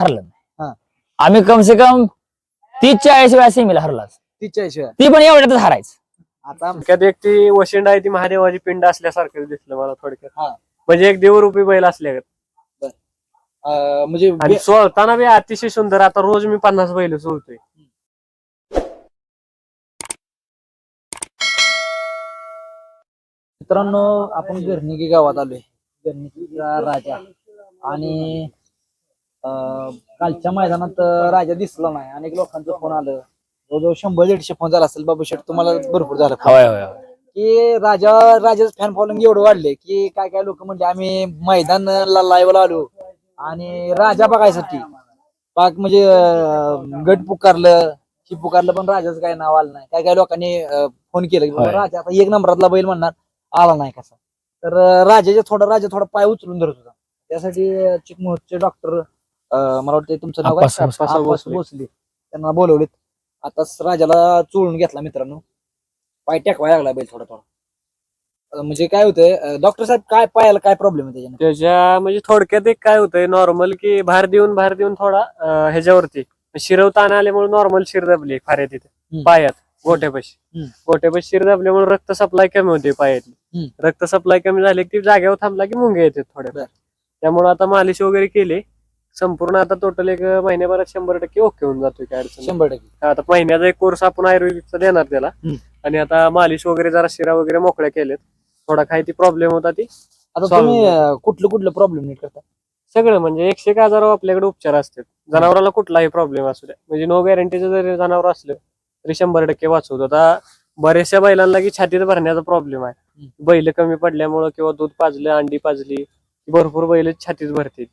हरलं हा. नाही आम्ही कम से कम तीस चाळीस वेळा सेमीला हरलाच तिच्या शिवाय ती पण एवढ्यातच हारायचं. आता एक ती वशिंड आहे ती महादेवाची पिंड असल्यासारखं दिसलं मला थोडक्यात. हा. म्हणजे एक देवरूपी बैल असल्या अं, म्हणजे आणि सोळताना बी अतिशय सुंदर आता रोज मी पन्नास बैल सोडतोय. मित्रांनो आपण गर्निकी गावात आलोय. गर्निकीचा राजा. आणि कालच्या मैदानात राजा दिसला नाही. अनेक लोकांचं फोन आलं. जवळजवळ शंभर दीडशे फोन झाला असेल. बाबू शेठ तुम्हाला भरपूर झाला phone. होय होय होय. की राजा राजाचं फॅन फॉलोइंग एवढं वाढले की काय काय लोक म्हणजे आम्ही मैदानला लाईव्हला आलो. आणि राजा बघायसाठी पाक म्हणजे अं, गट पुकारलं की पुकारलं पण राजाचं काय नाव आलं नाही. काय काय लोकांनी फोन केलं की बाबा होय. राजा आता एक नंबरातला बैल म्हणणार आला नाही कसा. तर अं, राजाचे थोडा राजा थोडा पाय उचलून धरत होता. त्यासाठी अं, चिकमोहरचे डॉक्टर मला वाटतं तुमचं नाव काय? आप्पासाहेब- आप्पासाहेब आप्पास भोसले. भोसले त्यांना बोलवलेत आता राजाला चोळून घेतला मित्रांनो पाय टेकवायला लागला बैल थोडा थोडा अं, म्हणजे काय होतंय डॉक्टर साहेब काय पायाला काय प्रॉब्लेम आहे त्याच्याने त्याच्या म्हणजे थोडक्यात एक काय होतंय नॉर्मल की भार देऊन भार देऊन थोडा अं, ह्याच्यावरती शिरव ताण आल्यामुळे नॉर्मल शिर दाबली फाऱ्या तिथे हम्म. पायात गोट्यापाशी हम्म. गोट्यापाशी शिर दाबल्यामुळे रक्त सप्लाय कमी होते पायातली हम्म. रक्त सप्लाय कमी झाले की ती जागेवर थांबला की मुंगे येतात थोड्या बर. त्यामुळे आता मालिश वगैरे केली संपूर्ण आता टोटल एक महिन्याभरात शंभर टक्के ओके होऊन जातोय काय अडचण नाही. शंभर टक्के. आता महिन्याचा एक कोर्स आपण आयुर्वेदिकचा देणार त्याला. हम्म. आणि आता मालिश वगैरे जरा शिरा वगैरे मोकळ्या केल्यात. थोडा काही ती प्रॉब्लेम होता ती. आता Solve तुम्ही अं, कुठलं कुठलं प्रॉब्लेम नीट करता? सगळं म्हणजे एकशे एक आजारावर आपल्याकडे उपचार असतात. जनावराला कुठलाही प्रॉब्लेम असू द्या. म्हणजे नो गॅरंटीचं जरी जनावर असलं तरी शंभर टक्के वाचवतो. आता बऱ्याचशा बैलांना की छातीत भरण्याचा प्रॉब्लेम आहे. हम्म. बैल कमी पडल्यामुळं किंवा दूध पाजलं अंडी पाजली भरपूर बैल छातीत भरतील.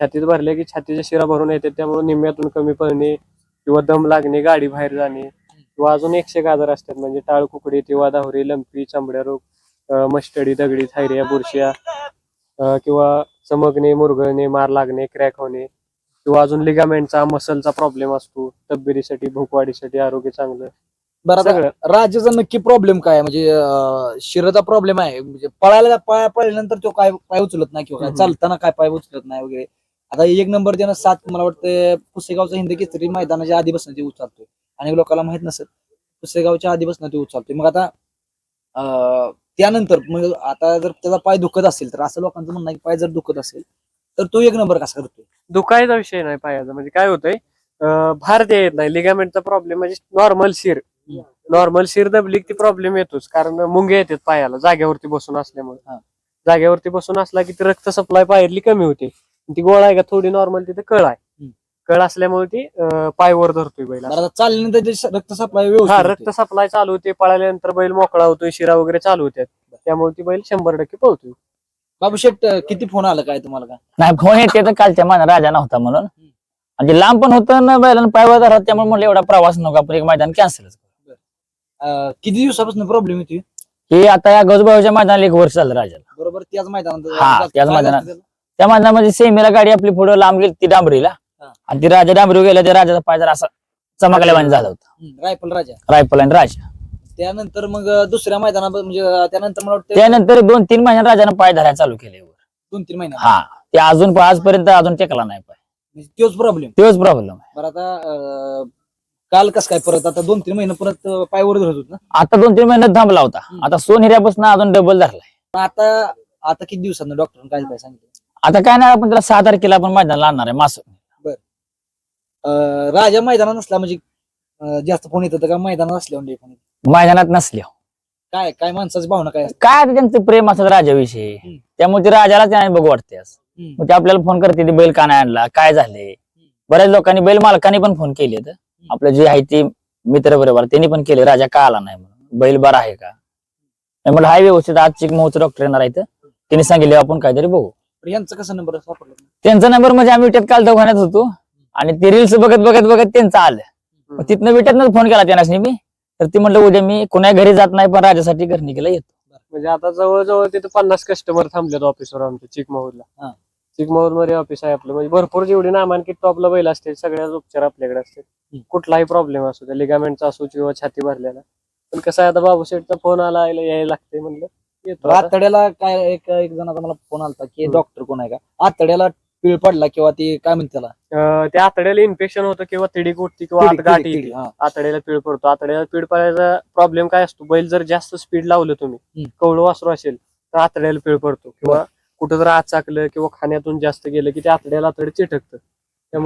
छातीत भरले की छातीच्या शिरा भरून येते त्यामुळे निम्म्यातून कमी पडणे किंवा दम लागणे गाडी बाहेर जाणे किंवा अजून एकशे एक आजार असतात म्हणजे टाळ कुकडी किंवा दाहुरी लंपी चांबड्या रोग मस्टडी दगडी थायरिया बुरशिया किंवा चमकणे मुरगळणे मार लागणे क्रॅक होणे किंवा अजून लिगामेंटचा मसलचा प्रॉब्लेम असतो तब्येतीसाठी भूकवाढीसाठी आरोग्य चांगलं. बरं राजाचा नक्की प्रॉब्लेम काय? म्हणजे शिराचा प्रॉब्लेम आहे. म्हणजे पळायला पाय पळल्यानंतर तो काय पाय उचलत नाही किंवा. चालताना काय पाय उचलत नाही वगैरे? आता एक नंबर त्यानं सात मला वाटतं पुसेगावचा हिंद केसरी मैदानाच्या आधी बसणं ते उचलतोय. अनेक लोकांना माहीत नसेल पुसेगावच्या आधी बसणं ते उचलतोय. मग आता त्यानंतर मग आता जर त्याचा पाय दुखत असेल तर असं लोकांचं म्हणणं की पाय जर दुखत असेल तर तो एक नंबर कसा करतोय? दुखायचा विषय नाही पायाचा. म्हणजे काय होतंय भार द्या येत नाही. लिगामेंटचा प्रॉब्लेम म्हणजे नॉर्मल शिर. नॉर्मल शिर दबली की ती प्रॉब्लेम येतोच. कारण मुंगे येतात पायाला जागेवरती बसून असल्यामुळे. हा. जागेवरती बसून असला की ती रक्त सप्लाय पायातली कमी होते. ती गोळा आहे का? थोडी नॉर्मल तिथे कळ आहे. कळ असल्यामुळे ती अं, पाय वर धरतोय बैल चालल्यानंतर रक्त सप्लाय हा रक्त. सप्लाय चालू होते. पळाल्यानंतर बैल मोकळा होतोय शिरा वगैरे चालू होत्यात त्यामुळे ती बैल शंभर टक्के पळतोय. बाबू शेट किती फोन आला काय तुम्हाला काय नाही फोन येते तर कालच्या माझा राजा नव्हता म्हणून. आणि ते लांब पण होतं ना बैलांना पायवर धरत त्यामुळे म्हणलं एवढा प्रवास नको आपण एक मैदान कॅन्सल किती दिवसापासून प्रॉब्लेम येतोय हे आता या गजबाईच्या मैदानाला एक वर्ष झालं राजाला. बरोबर त्याच मैदानात काय त्याच मैदानात. त्या मैदानामध्ये सेमीला गाडी आपली पुढे लांब गेली ती डांबरीला. आणि ती राजा डांबरी गेला त्या राजाचा पाय जरा असा चमकल्यावानी झाला होता. रायफल राजा. रायफल आणि राजा. त्यानंतर मग दुसऱ्या मैदानात म्हणजे त्यानंतर मला वाटतं त्यानंतर दोन तीन महिन्यात राजानं पाय धरायला चालू केले दोन तीन महिन्यात? हा. ते अजून पण आजपर्यंत अजून टेकला नाही पाय. म्हणजे तोच प्रॉब्लेम तोच प्रॉब्लेम आहे. बरं आता अं, काल कस काय परत आता दोन तीन महिने परत अं, पायवर धरत होत ना? आता दोन तीन महिन्यात थांबला होता. हम्म. आता सोनहिऱ्यापासून अजून डबल धरलाय. पण आता आता किती दिवसांना डॉक्टर काय काय सांगितलं? आता काय नाही आपण त्याला सहा तारखेला आपण मैदानाला आणणार आहे मास. अं, राजा मैदानात नसला म्हणजे अं, जास्त फोन येत होतं का मैदानात असल्यावर फोन मैदानात नसल्या काय काय माणसाची भावना काय असते? काय आता त्यांचं प्रेम असत राजाविषयी. हम्म. त्यामुळे ते राजाला त्याने बघू वाटते. हम्म. मग ते आपल्याला फोन करते ते बैल का नाही आणला? काय झाले? बऱ्याच लोकांनी बैल मालकांनी पण फोन केले आपलं जे आहे ते मित्र बरोबर त्यांनी पण केले. राजा का आला नाही म्हणून? बैल बरा आहे का? म्हणलं हाय व्यवस्थित. आज चिक मोहचं डॉक्टर येणार आहे त्यांनी सांगितले आपण काहीतरी बघू. यांचं कसं नंबर सापडला त्यांचा नंबर म्हणजे आम्ही विट्यात काल दवाखान्यात होतो. आणि ते रील्स बघत बघत बघत त्यांचं आलं. तिथनं विट्यातनं फोन केला त्यांना मी. तर ती म्हणलं उद्या मी कुणा घरी जात नाही पण राजासाठी घरनिकेला येतो. म्हणजे आता जवळजवळ तिथे पन्नास कस्टमर थांबलेत ऑफिसवर आमच्या. चिकमहूरला. चिकमहूरमध्ये ऑफिस आहे आपलं. म्हणजे भरपूर जेवढी नामांकित टॉपला बैल असते सगळ्याच उपचार आपल्याकडे असते. कुठलाही प्रॉब्लेम असू द्या लिगामेंटचा असो किंवा छाती भरलेला. पण कसं आहे आता बाबू शेठचा फोन आला यायला लागते म्हणलं. आतड्याला काय एक एक जणाचा मला फोन आलता की. डॉक्टर कोण आहे का आतड्याला पिळ पडला किंवा ते काय म्हणते त्याला अं, त्या आतड्याला इन्फेक्शन होतं किंवा तिडीक उठते किंवा तिडीक, आत गाठी तिडीक, येते. तिडीक, हा. आतड्याला पीळ पडतो आतड्याला पीळ पडायचा प्रॉब्लेम काय असतो बैल जर जास्त स्पीड लावलं तुम्ही हम्म. कवळं वासरू असेल तर आतड्याला पीळ पडतो किंवा कुठं जर आत चाकलं किंवा खाण्यातून जास्त गेलं की ते आतड्याला आतडे चिटकतं ते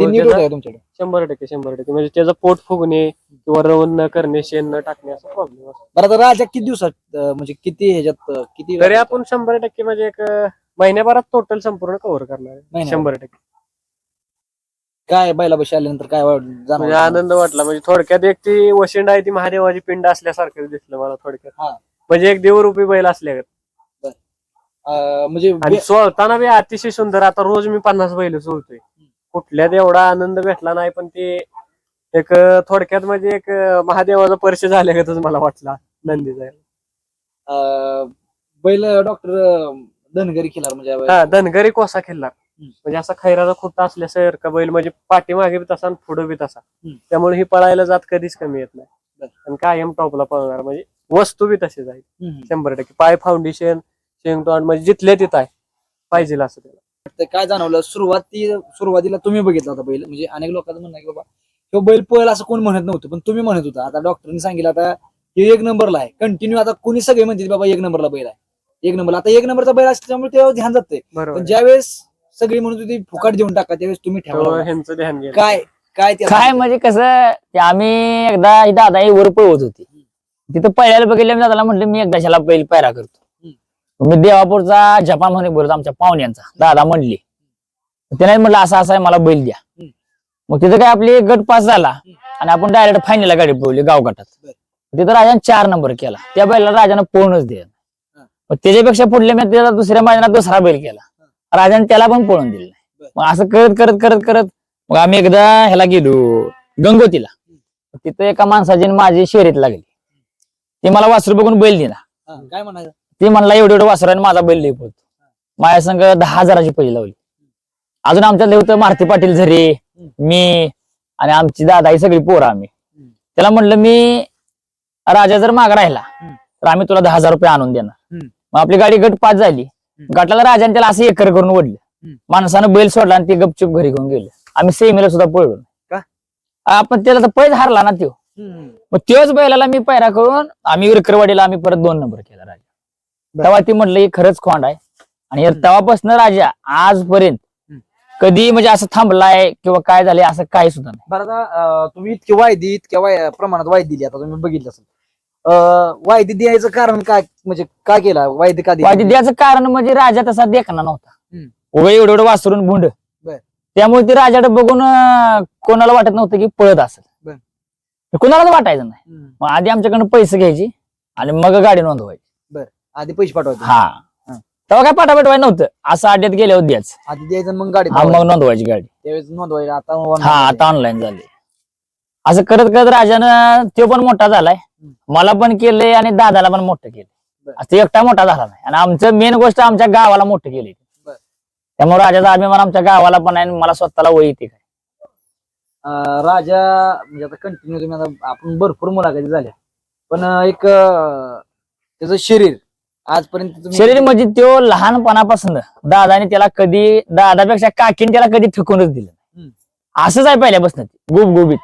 तुमच्याकडे. शंभर टक्के शंभर टक्के. म्हणजे त्याचं पोट फुगणे किंवा रवण न करणे शेण न टाकणे असा प्रॉब्लेम असतो. बरं आता राजा किती दिवसात अं, म्हणजे किती ह्याच्यात अं, किती तरी आपण शंभर टक्के म्हणजे एक अं, महिन्याभरात टोटल संपूर्ण कव्हर करणार आहे. महिन्याभरात. शंभर टक्के. काय बैला बशी आल्यानंतर काय वाट- म्हणजे जाणवलं आनंद वाटला. म्हणजे थोडक्यात एक ती वशिंड आहे ती महादेवाची पिंड असल्यासारखं दिसलं मला थोडक्यात. हा. म्हणजे एक देवरूपी बैल असल्या अं, म्हणजे आणि सोळताना बी अतिशय सुंदर. आता रोज मी पन्नास बैल सोडतोय कुठल्यात एवढा आनंद भेटला नाही पण ते एक थोडक्यात म्हणजे एक महादेवाचा परिचय झाल्यागतच मला वाटला नंदीचा अं, बैल डॉक्टर धनगरी केला म्हणजे हा धनगरी कोसा हम्म. म्हणजे असा खैराचा खुट्टा असल्यासारखा बैल म्हणजे पाठीमागे बी तसा आणि पुढे बी तसा. त्यामुळे ही पळायला जात कधीच कमी येत नाही. आणि कायम टॉपला पळणार म्हणजे वस्तू बी तशीच आहे. शंभर टक्के. पाय फाउंडेशन शेंगतोंड म्हणजे जिथल्या तिथं आहे. पाहिजे असं त्याला. तर काय जाणवलं? सुरुवाती सुरुवातीला तुम्ही बघितला होता बैल. म्हणजे अनेक लोकांचं म्हणणं आहे की बाबा तो बैल पळेल असं कोण म्हणत नव्हतं पण तुम्ही म्हणत होता. आता डॉक्टरनी सांगितलं आता हे एक नंबरला आहे. कंटिन्यू आता कोणी सगळे म्हणते बाबा एक नंबरला बैल आहे. एक नंबरला. आता एक नंबरचा बैल असल्यामुळे तेव्हा ध्यान जाते पण ज्यावेळेस सगळी म्हणत होती फुकाट देऊन टाका त्यावेळेस तुम्ही तो ठेवा ह्यांचं ध्यान गेलं. काय काय काय म्हणजे कसं आम्ही एकदा ही दादा वर पळवत होती. तिथं पहिल्याला बघितलं मी दादाला म्हटलं मी एकदा ह्याला बैल पायरा करतो. मी देवापूरचा जपान म्हणे बोलत आमच्या पाहुण्यांचा. दादा म्हणली. त्याने म्हटलं असं असं आहे मला बैल द्या. मग तिथं काय आपली गट पास झाला आणि आपण डायरेक्ट फायनलला गाडी पळवली गाव गटात बर. तिथं राजाने चार नंबर केला. त्या बैलाला राजानं पळूनच दिलं. मग त्याच्यापेक्षा पुढले मी त्याला दुसऱ्या मैदानात दुसरा बैल केला. राजाने त्याला पण पळून दिलं. नाही. मग असं करत करत करत करत मग आम्ही एकदा ह्याला गेलो गंगोतीला. तिथं एका माणसाची माझी शर्यत लागली. ते मला वासरू बघून बैल दिला. काय म्हणायचं? ते म्हणला एवढं एवढं वासरू आणि माझा बैल पळतो माझ्या संघ दहा हजाराची पैसे लावली अजून आमच्यातले होतं मारुती पाटील झरे मी आणि आमची दादा ही सगळी पोरं आम्ही त्याला म्हणलं मी राजा जर मागा राहिला. तर आम्ही तुला दहा हजार रुपये आणून देणार. मग आपली गाडी गट पाच झाली गटाला राजाने त्याला असं एकर करून ओढलं. माणसानं बैल सोडला आणि ते गपचूप घरी घेऊन गेलं आम्ही सेमीला सुद्धा पळलो? आपण त्याला तर पैज हारला ना त्यो मग त्योच बैलाला मी पैरा करून आम्ही विरकरवाडीला आम्ही परत दोन नंबर केला राजा. तेव्हा ती म्हटलं ही खरंच खोंड आहे आणि तेव्हापासून राजा आजपर्यंत. कधी म्हणजे असं थांबलाय किंवा काय झालंय असं काही सुद्धा नाही बरं आता अं, तुम्ही इतकी वायदी इतक्या वाय प्रमाणात वायदी दिली आता तुम्ही बघितलं असेल अं, वायदी द्यायचं कारण काय म्हणजे काय केलं वायदी का दिली? द्यायचं कारण म्हणजे राजा तसा देखना नव्हता हम्म. उभे एवढं एवढं वासरून भुंड बर. त्यामुळे ते राजाकडे बघून अं, कोणाला वाटत नव्हतं की पळत असेल बर. कोणालाच वाटायचं नाही हम्म. मग आधी आमच्याकडनं पैसे घ्यायची आणि मग गाडी नोंदवायची आधी पैसे पाठवायचे. हा. तेव्हा काय पाठापाठ व्हायला नव्हतं. असं गेल्यावर द्याच आधी द्यायचं मग गाडी हा मग नोंदवायची गाडी. त्यावेळेस नोंदवायला आता हा आता ऑनलाईन झाले. असं करत करत राजानं तो पण मोठा झालाय. मला पण केलंय आणि दादाला पण मोठं केलं बर. असं एकटा मोठा झाला नाही. आणि आमचं मेन गोष्ट आमच्या गावाला मोठं केली बर. त्यामुळे राजाचा अभिमान आमच्या गावाला पण आहे आणि मला स्वतःला वैयक्तिक आहे अं, राजा म्हणजे आता कंटिन्यू तुम्ही आता आपण भरपूर मुलाखती झाल्या. पण अं, एक अं, त्याचं शरीर आजपर्यंत तुम्ही शरीर म्हणजे तो लहानपणापासून दादाने त्याला कधी दादापेक्षा काकीने त्याला कधी ठकूनच दिलं हम्म. असंच आहे पहिल्यापासून गुबगुबीत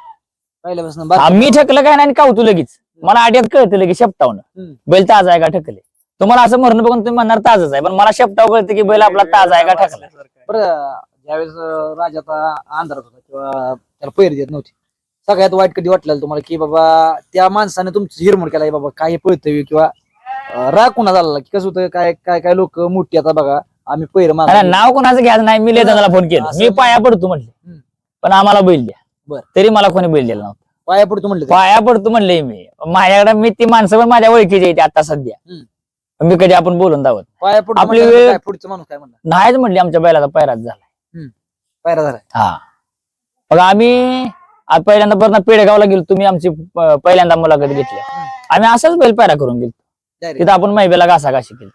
पहिल्यापासून हा, मी ठकलं काय नाही आणि कावतो लगेच. मला आड्यात कळतं लगेच शेपटावनं. हम्म. बैल ताजा आहे का ठकले? तुम्हाला असं म्हणणं बघून तुम्ही म्हणणार ताजच आहे पण मला शेपटाव कळतं की बैल आपला ताजा आहे का ठकला. बरं ज्यावेळेस अं, राजा आता अंधारात होता किंवा त्याला पैर देत नव्हती. सगळ्यात वाईट कधी वाटलं तुम्हाला की बाबा त्या माणसाने तुमचं हिरमोड केलाय बाबा काय पळतोय किंवा राग कुणा झाला की कसं होतं काय काय काय लोक मोठी आता बघा आम्ही पैर अरे मान नाव कोणाचं घ्यायचं नाही मी लेदाला फोन केला. मी पाया पडतो म्हणले हम्म. पण आम्हाला बैल द्या. बर. तरी मला कोणी बैल दिला नव्हता. पाया पडतो म्हणलं ते. पाया पडतो म्हणले मी. माझ्याकडे मी ती माणसं पण माझ्या ओळखीची आहेत आता सध्या. मी कधी आपण बोलून दावत पाया पडतो आपली वेळ- काय पुढचं माणूस काय म्हणणार? नाहीच म्हणले आमच्या बैलाचा पैराच झाला. पायरा झाला. हा. मग आम्ही पहिल्यांदा परत पेडगावला गेलो तुम्ही आमची प- पहिल्यांदा मुलाखत घेतली. आम्ही असंच बैल पैरा करून गेलो तिथं आपण मैबेला घासाघाशी केली.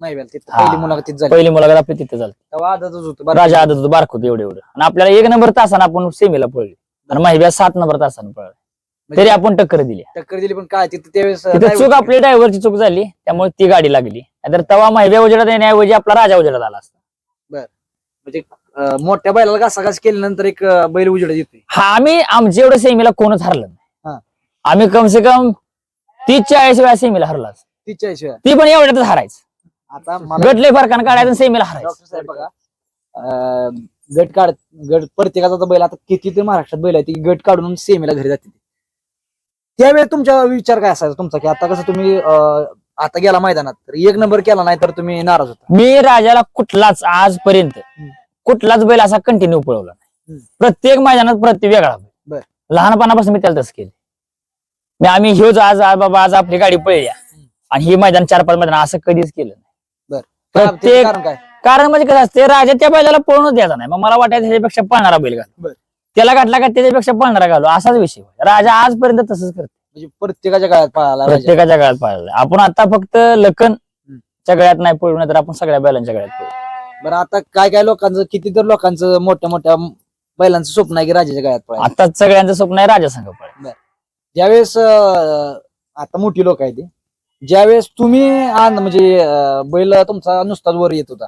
नाही वेळ तिथं हा. पहिली मुलाखतीत झाली. पहिली मुलाखत आपली तिथे झाली. तेव्हा आदतच होतं बरं. राजा आदत होतो बारक होतो एवढं एवढं. आणि आपल्याला एक नंबर तासानं आपण सेमीला पळली. आणि महिब्या सात नंबर तासानं पळली. म्हणजे तरी आपण टक्कर दिली. टक्कर दिली पण काय तिथं त्यावेळेस तिथे driver- चूक आपली ड्रायव्हरची चूक झाली त्यामुळे ती गाडी लागली. नाहीतर तवा महिब्या उजेडात येण्याऐवजी आपला राजा उजेडात आला असता. म्हणजे अं, मोठ्या बैलाला घासाघास केल्यानंतर एक अं, बैल उजेड येते हा आम्ही आमच्या एवढं सेमीला कोणच हरलं हा. नाही आम्ही कम से कम तीस चाळीस वेळा सेमीला हरला तिच्या शिवाय ती पण एवढ्यातच हारायचं. आता मला गटले फरकानं काढायचं सेमीला हारायचं. डॉक्टर साहेब बघा अं, गट काढ गट प्रत्येकाचा बैल आता किती ते महाराष्ट्रात बैल आहे ती गट काढून सेमीला घरी जाते त्यावेळी तुमचा विचार काय असायचा तुमचा? की आता कसं तुम्ही अं, आता गेला मैदानात तर एक नंबर केला नाही तर तुम्ही नाराज होता. मी राजाला कुठलाच आजपर्यंत हम्म. कुठलाच बैल असा कंटिन्यू पळवला नाही. हम्म. प्रत्येक मैदानात प्रत्येक वेगळा बैल. बर. लहानपणापासून मी त्याला तसं केलं. मी आम्ही ह्योच आज आज बाबा आज आपली गाडी पळूया हम्म. आणि ही मैदान चार पाच मैदान असं कधीच केलं नाही. प्रत्येक कारण काय? कारण म्हणजे कसं असते राजा त्या बैलाला पळूनच द्यायचा नाही. मग मला वाटायचं ह्याच्यापेक्षा पळणारा बैल घालू. त्याला घातला का त्याच्यापेक्षा पळणारा घालू? असाच विषय. राजा आजपर्यंत तसंच करतो म्हणजे प्रत्येकाच्या काळात राजा. प्रत्येकाच्या गळ्यात पाळलं. आपण आता फक्त लखन च्या गळ्यात नाही पळू नाही तर आपण सगळ्या बैलांच्या गळ्यात पळू. बरं आता काय काय लोकांचं किती तर लोकांचं मोठ्या मोठ्या बैलांचं स्वप्न आहे की राजाच्या गळ्यात पळायचं. आता सगळ्यांचं स्वप्न आहे राजा संघ पळ ज्यावेळेस आता मोठी लोक आहेत ते, ज्यावेळेस तुम्ही आण म्हणजे अं, बैल तुमचा नुसताच वर येत होता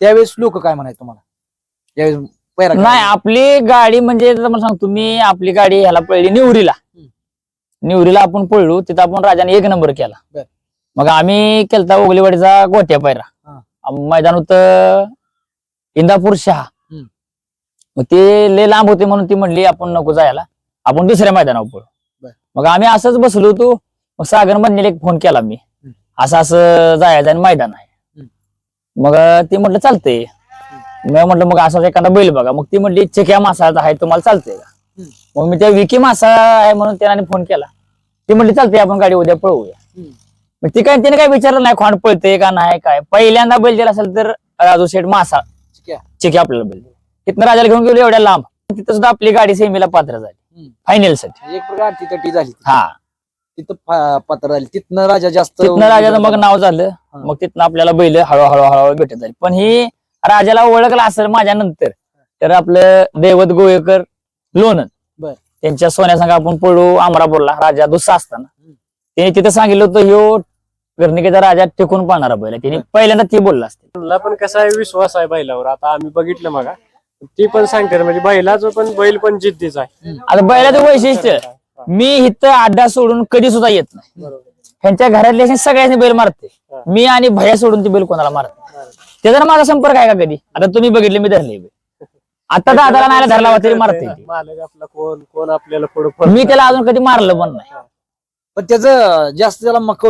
त्यावेळेस लोक काय म्हणायचे तुम्हाला ज्यावेळेस पैरा नाही आपली गाडी म्हणजे तुम्हाला सांगतो मी आपली गाडी ह्याला पळली निवरीला हम्म. निवरीला आपण पळलो तिथं आपण राजाने एक नंबर केला बर. मग आम्ही केलता ओगलेवाडीचा गोट्या पैरा हा. आम- मैदान होतं इंदापूर शहा हम्म. मग ते लय लांब होते म्हणून ती म्हणली आपण नको जायला आपण दुसऱ्या मैदानावर पळू. मग आम्ही असंच बसलो होतो मग सागर मधने एक फोन केला मी. असं असं जायचं आणि मैदान आहे. मग ती म्हटलं चालतंय. मी म्हटलं मग असाच एखादा बैल बघा. मग ती म्हटली चिक्या मासाचा आहे तुम्हाला चालतंय का. मग मी त्या विकी मासा आहे म्हणून त्याने फोन केला. ती म्हटली चालतंय आपण गाडी उद्या पळवूया. मग ती काय तिने काय विचारलं नाही खोंड पळते का नाही काय? पहिल्यांदा बैल दिला असेल तर राजू शेठ मासा चिक्या. आपल्याला बैल तिथनं राजाला घेऊन गेलो एवढ्या लांब. तिथं सुद्धा आपली गाडी सेमीला पात्र झाली. फायनलसाठी. एक प्रकार झाली. हा. तिथं पात्र झाली तिथनं राजा जास्त तिथनं राजाचं मग नाव झालं. मग तिथनं आपल्याला बैल हळूहळू हळूहळू भेटत झाली पण ही राजाला ओळखलं असेल माझ्या नंतर तर आपलं दैवत गोवेकर लोणन बर. त्यांच्या सोन्यासंग आपण पळू अमरापूरला राजा दुसरा असताना. त्याने तिथं सांगितलं होतं ह्यो गर्णिकेचा राजा टिकून पाळणारा बैल. त्याने पहिल्यांदा ती बोलला असते. पण कसा आहे विश्वास आहे बैलावर? आता आम्ही बघितलं मग. ती पण सांगते म्हणजे बैलाचं पण बैल पण जिद्दीच आहे. आता बैलाचं वैशिष्ट्य मी इथं अड्डा सोडून कधी सुद्धा येत नाही. ह्यांच्या घरातल्या सगळ्यांनी बैल मारते. मी आणि भैया सोडून ती बैल कोणाला मारत. त्याचा माझा संपर्क आहे का कधी? आता तुम्ही बघितले मी धरले. आता दादाला नाही धरला होता तरी मारते ती. मालक आपला कोण कोण आपल्याला मी त्याला अजून कधी मारलं पण नाही. पण त्याचं जास्त त्याला मक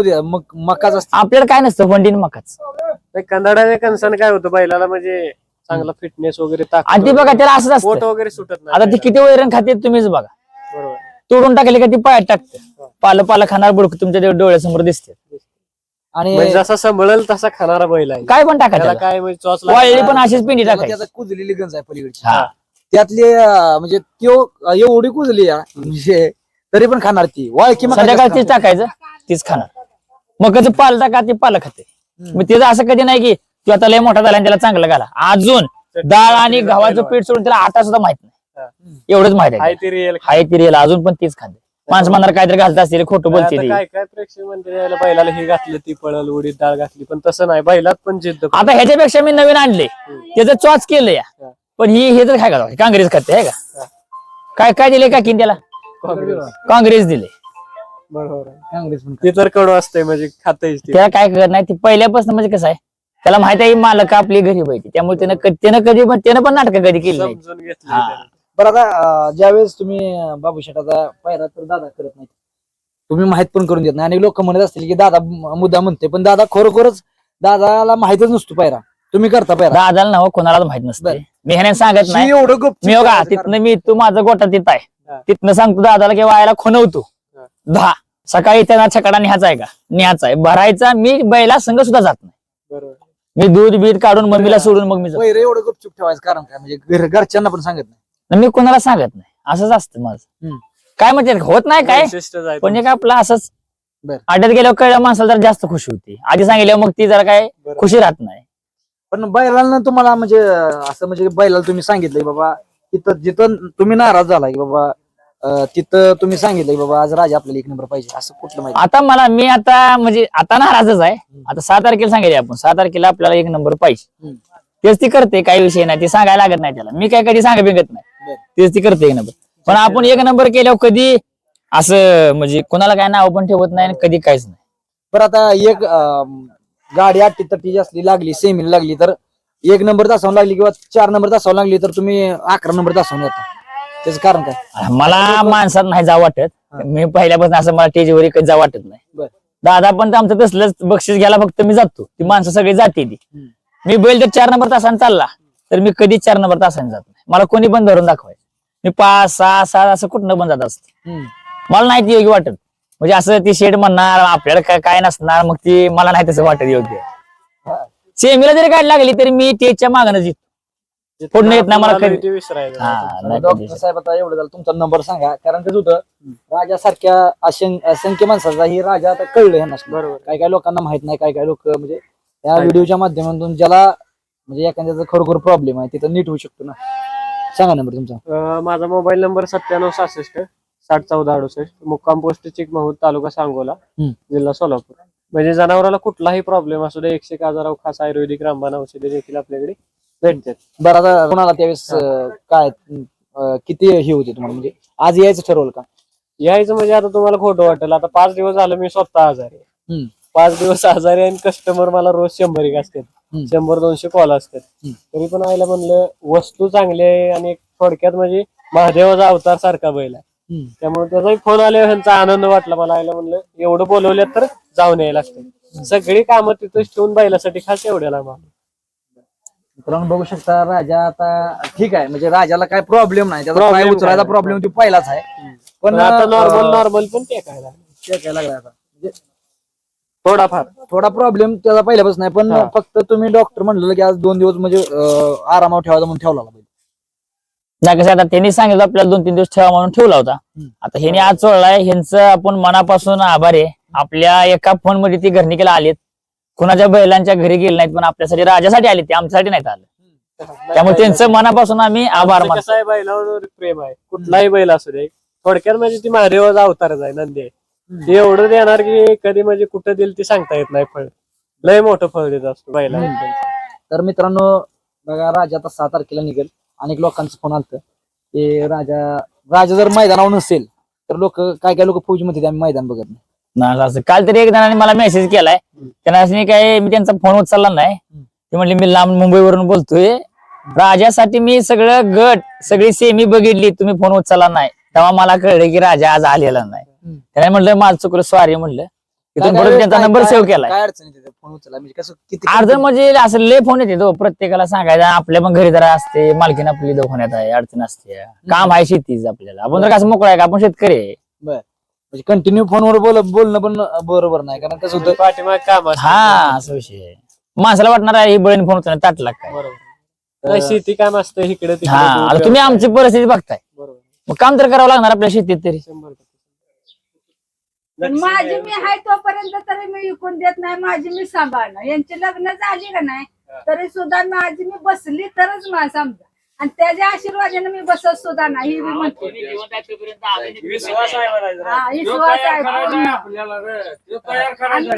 मकाच असते. आपल्याला काय नसतं वंडीन मकाच. कंदाडाच्या कणसानं काय होतं बैलाला म्हणजे चांगला फिटनेस वगैरे आणि बघा त्याला असंच असतं. वगैरे सुटत नाही आता ती किती वैरण खाते तुम्हीच बघा. तोडून टाकली का ती पायात टाकते. पालं पालं खाणार बुडक तुमच्या डोळ्यासमोर दिसते. आणि म्हणजे जसा संभळल तसा खाणारा बैल आहे. काय पण टाका त्याला त्याला काय म्हणजे चॉच वाळली पण अशीच पिंडी त्याला टाकायची. त्याचा कुजलेली गंज आहे पलीकडची. हा. त्यातली अं, म्हणजे त्यो एवढी कुजली आहे, म्हणजे तरी पण खाणार ती. संध्याकाळी जास्त तीच टाकायचं तीच खाणार. मग कधी पाल टाका ती पालं खाते. मग तिचं असं कधी नाही की तू आता लय मोठा झाला आणि त्याला चांगलं घाला. अजून डाळ आणि गव्हाचं पीठ सोडून त्याला आटा सुद्धा माहीत नाही. एवढंच माहीत आहे ती रिअल हाय ती रेल अजून पण तीच खाते माणसं म्हणणार काहीतरी घालत असतील खोटं बोलते ती काय काय प्रेक्षक म्हणते बैलाला हे घातलं ती पळल उडीद डाळ घातली पण तसं नाही. बैलात पण जिद्द आता ह्याच्यापेक्षा मी नवीन आणले. त्याचं चॉच केलं या हा. पण ही हे तर काय का काँग्रेस खाते आहे का? काय काय दिले का किन त्याला? काँग्रेस. काँग्रेस दिले बरोबर आहे. काँग्रेस पण ते तर कडू असतंय म्हणजे खातच ते. त्याला काय करत नाही ते पहिल्यापासून म्हणजे कसं आहे त्याला माहीत आहे मालक आपली घरी पाहिजे त्यामुळे त्यानं क- त्यानं कधी पण- त्यानं पण नाटक कधी केली नाही. समजून घेतलं हा. त्याने. बरं आता ज्यावेळेस तुम्ही बाबू शेटाचा पायरा तर दादा करत नाही तुम्ही माहीत पण करून देत नाही. आणि लोक म्हणत असतील की दादा मुद्दा म्हणते पण दादा खरोखरच दादाला माहितच नसतो पायरा. तुम्ही करता पायरा. दादाला नाव कोणालाच माहीत नसते. मी ह्याने सांगत नाही ही एवढं गुप्त मी बघा ठेवायचं तिथनं मी तू माझं गोटा तिथं हा. आहे तिथनं सांगतो दादाला की वायाला खुनवतो हा. दहा. सकाळी त्यांना छकडा न्यायचा आहे का? न्यायचा आहे. भरायचा मी बैला संघ सुद्धा जात नाही. बरोबर. मी दूध बीध काढून मम्मीला सोडून मग मी एवढं गुपचूप ठेवायचं कारण काय? म्हणजे घर- घरच्यांना पण सांगत नाही. मी कोणाला सांगत नाही. असंच असतं माझं. काय म्हणजे होत नाही काय? पण एक आपलं असंच. अड्ड्यात गेल्यावर कळलं माणसाला जरा जास्त खुशी होती. आधी सांगितल्यावर मग ती जरा काय. खुशी राहत नाही. पण बैलांना तुम्हाला म्हणजे असं म्हणजे बैलाला तुम्ही सांगितलंय बाबा तिथं जिथं तुम्ही नाराज झाला की बाबा तिथं तुम्ही सांगितलंय की बाबा आज राजा आपल्याला एक नंबर पाहिजे. असं कुठलं माहिती? आता मला मी आता म्हणजे आता नाराजच आहे. आता सहा तारखेला सांगितले आपण. सहा तारखेला आपल्याला एक नंबर पाहिजे. तेच ती करते काही विषय नाही ती सांगायला लागत नाही त्याला. मी काय कधी सांगा बिगत नाही. तेच ती करते एक नंबर पण आपण एक नंबर केल्यावर कधी असं म्हणजे कोणाला काय नाव पण ठेवत नाही आणि कधी काहीच नाही. बरं आता एक अं, गाडी अट्टी तट्टी असली लागली सेमीला लागली तर एक नंबर तासावून लागली किंवा चार नंबर तासावून लागली तर तुम्ही अकरा नंबर तासावून येता त्याचं कारण काय? मला माणसात नाही जा वाटत. मी पहिल्यापासून असं मला टेजवर कधी जा वाटत नाही. बर. दादा पण आमचं तसलंच बक्षीस घ्यायला फक्त मी जातो. ती माणसं सगळी जाते ती. हम्म. मी बैल जर चार नंबर तासाने चालला तर मी कधी चार नंबर तासाने जात नाही. मला कोणी पण धरून दाखवायचं. मी पाच सहा सात असं कुठनं पण जात असते. मला नाही ती योग्य वाटत. म्हणजे असं ती शेड म्हणणार आपल्याला काय काय नसणार मग ती मला नाही तसं वाटत योग्य. सेमीला जरी गाडी लागली तरी मी त्याच्या मागणं येतो पुढनं येत नाही मला कधी. हा डॉक्टर साहेब आता एवढं झालं तुमचा नंबर सांगा. कारण कसं होतं राजासारख्या असं- असंख्य माणसाचा ही राजा आता कळलं ह्यांना. बरोबर. काय काय लोकांना माहीत नाही काय काय लोक म्हणजे या व्हिडिओच्या माध्यमातून ज्याला म्हणजे एखाद्याचा खरोखर प्रॉब्लेम आहे तिथं नीट होऊ शकतो ना? सांगा नंबर तुमचा. अं, माझा मोबाईल नंबर सत्त्याण्णव सहासष्ट साठ चौदा अडुसष्ट मुक्काम पोस्ट चिकमहूद तालुका सांगोला हम्म. जिल्हा सोलापूर. म्हणजे जनावराला कुठलाही प्रॉब्लेम असू दे एकशे एक आजार खास आयुर्वेदिक रामबाण औषधे देखील आपल्याकडे भेटतात. बरं आता कोणाला त्यावेळेस अं, काय अं, किती हे होते तुम्हाला? म्हणजे आज यायचं ठरवलं का? यायचं म्हणजे आता तुम्हाला खोटं वाटेल. आता पाच दिवस झालं मी स्वतः आजारी आहे. हम्म. पाच दिवस आजारी आहे आणि कस्टमर मला रोज शंभर एक असतात. शंभर दोनशे कॉल असतात. तरी पण आयला म्हणलं वस्तू चांगली आहे आणि थोडक्यात म्हणजे महादेवाचा अवतार सारखा बैल आहे. त्यामुळे त्याचाही फोन आल्यावर ह्यांचा आनंद वाटला मला. आयला म्हणलं एवढं बोलवल्यात तर जाऊन यायला लागतं. सगळी कामं तिथंच ठेवून बैलासाठी खास एवढ्याला मग मित्रांनो बघू शकता राजा आता ठीक आहे. म्हणजे राजाला काय प्रॉब्लेम नाही. त्याचा उचलायचा. प्रॉब्लेम तो पहिलाच आहे. पण आता नॉर्मल नॉर्मल पण ते काय टेकायला लागला आता? म्हणजे थोडाफार. थोडा प्रॉब्लेम त्याचा पहिल्यापासून नाही पण हा. फक्त तुम्ही डॉक्टर म्हणलं की आज दोन दिवस म्हणजे अं, आरामावर ठेवायचा म्हणून ठेवला पाहिजे नाही कसं आता त्यांनी सांगितलं आपल्याला दोन तीन दिवस ठेवा म्हणून ठेवला होता. हम्म. आता ह्याने आज सोडलाय ह्यांचं आपण मनापासून आभार आहे. आपल्या एका फोनमध्ये ती घरनिकेला आलेत. कुणाच्या बैलांच्या घरी गेले नाहीत पण आपल्यासाठी राजासाठी आले ते आमच्यासाठी नाहीत आले. त्यामुळे त्यांचं मनापासून आम्ही आभार मानतो. कसं आहे बैलावर प्रेम आहे. कुठलाही बैल असू दे. थोडक्यात म्हणजे ती महादेवाचा अवतारच आहे नंदी आहे. ते एवढं देणार की कधी म्हणजे कुठं देईल ते सांगता येत नाही फळ. लय मोठं फळ देत असतो बैला तर मित्रांनो बघा राजा आता सहा तारखेला निघेल. अनेक लोकांचं फोन आलत. की राजा राजा जर मैदानावर नसेल तर लोक काय काय लोक फौजी मध्ये आम्ही मैदान बघत नाही. ना असं काल तरी एक जणांनी मला मेसेज केलाय. त्यांना असं काय मी त्यांचा फोन उचलला नाही. ते म्हणले मी लांब मुंबईवरून बोलतोय. राजासाठी मी सगळं गट सगळी सेमी बघितली. तुम्ही फोन उचलला नाही. तेव्हा मला कळलं की राजा आज आलेला नाही. त्याने म्हणलं माझं चुकलं सॉरी म्हणलं. तिथून काय- परत त्यांचा नंबर सेव्ह केलाय. काय अडचण येते फोन उचला? म्हणजे कसं किती अडचण म्हणजे असं लय फोन येते तो. प्रत्येकाला सांगायचं आपल्या पण घरी जरा असते मालकीन आपली दवाखान्यात आहे अडचण असते. काम आहे शेतीच आपल्याला. आपण तर कसं मोकळा आहे का आपण शेतकरी आहे. म्हणजे कंटिन्यू फोनवर बोल बोलणं पण बरोबर नाही कारण कसं होतं पाठीमाग काम असतं. हा असा विषय आहे. माणसाला वाटणार आहे ही बळीन फोन उचलून ताटला काय? बरोबर. नाही, शेती काम असतं इकडे हा आता तुम्ही आमची परिस्थिती बघताय. बरोबर. मग काम तर करावं लागणार आपल्या शेतीत तरी. शंभर टक्के. माझी मी आहे तोपर्यंत तरी मी विकून देत नाही माझी मी सांभाळणं. यांची लग्न झाली का नाही तरी सुद्धा माझी मी बसली तरच मला समजा. आणि त्याच्या आशीर्वादाने मी बसत सुद्धा नाही ही मी म्हणते. विश्वास आहे. हा. आणि